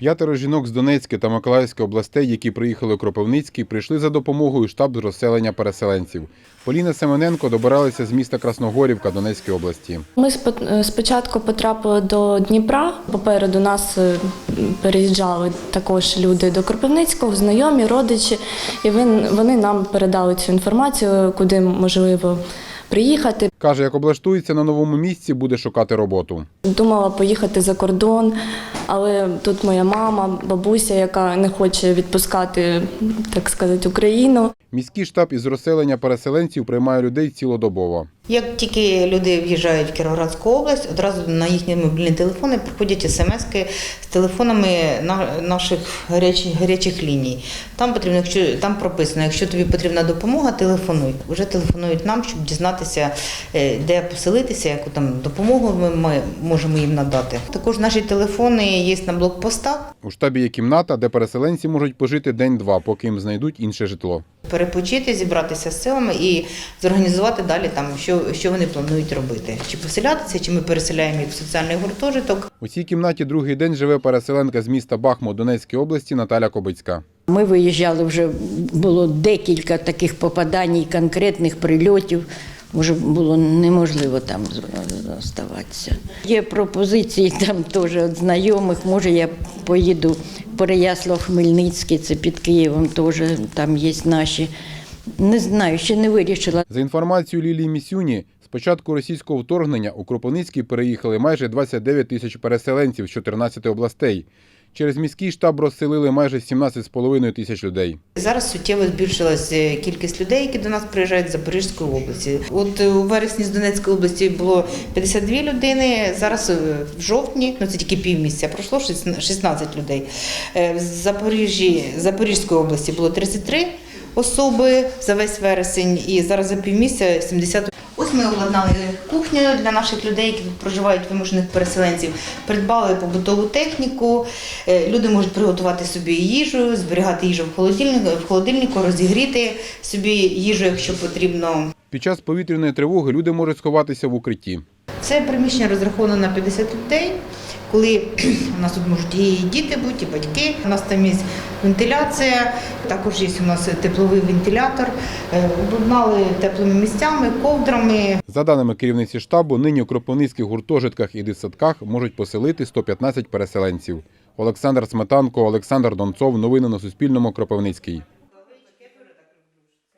П'ятеро жінок з Донецької та Миколаївської областей, які приїхали у Кропивницький, прийшли за допомогою штаб з розселення переселенців. Поліна Семененко добиралася з міста Красногорівка Донецької області. Ми е, спочатку потрапили до Дніпра. Попереду нас е, переїжджали також люди до Кропивницького, знайомі, родичі, і вони нам передали цю інформацію, куди можливо приїхати. Каже, як облаштується на новому місці, буде шукати роботу. Думала поїхати за кордон, але тут моя мама, бабуся, яка не хоче відпускати, так сказати, Україну. Міський штаб із розселення переселенців приймає людей цілодобово. Як тільки люди в'їжджають в Кіровоградську область, одразу на їхні мобільні телефони приходять смски з телефонами на- наших гарячих, гарячих ліній. Там потрібно, якщо там прописано, якщо тобі потрібна допомога, телефонуй. Вже телефонують нам, щоб дізнатися, де поселитися, яку там допомогу ми- ми можемо їм надати. Також наші телефони є на блокпостах. У штабі є кімната, де переселенці можуть пожити день-два, поки їм знайдуть інше житло. Перепочити, зібратися з силами і зорганізувати далі там, що, що вони планують робити. Чи поселятися, чи ми переселяємо їх в соціальний гуртожиток. У цій кімнаті другий день живе переселенка з міста Бахмут Донецької області Наталя Кобицька. Ми виїжджали вже було декілька таких попадань, конкретних прильотів. Вже було неможливо там залишатися. Є пропозиції там теж від знайомих. Може, я поїду в Переяслав-Хмельницький, це під Києвом, теж там є наші. Не знаю, ще не вирішила. За інформацією Лілії Місюні, з початку російського вторгнення у Кропивницький переїхали майже 29 тисяч переселенців з 14 областей. Через міський штаб розселили майже 17,5 тисяч людей. Зараз суттєво збільшилась е, кількість людей, які до нас приїжджають з Запорізької області. От е, у вересні з Донецької області було 52 людини. Зараз е, в жовтні, ну це тільки півмісяця, пройшло 16 16 людей. В Запоріжжі, Запорізької області було 33 особи за весь вересень, і зараз за півмісяця 70 Ось ми обладнали кухню для наших людей, які проживають вимушених переселенців. Придбали побутову техніку. Е, Люди можуть приготувати собі їжу, зберігати їжу в холодильнику, в холодильнику, розігріти собі їжу, якщо потрібно. Під час повітряної тривоги люди можуть сховатися в укритті. Це приміщення розраховано на 50 людей. Коли у нас тут можуть і діти бути, і батьки. У нас там є вентиляція, також є у нас тепловий вентилятор. Е, Обладнали теплими місцями, ковдрами. За даними керівниці штабу, нині у Кропивницьких гуртожитках і дитсадках можуть поселити 115 переселенців. Олександр Сметанко, Олександр Донцов. Новини на Суспільному. Кропивницький.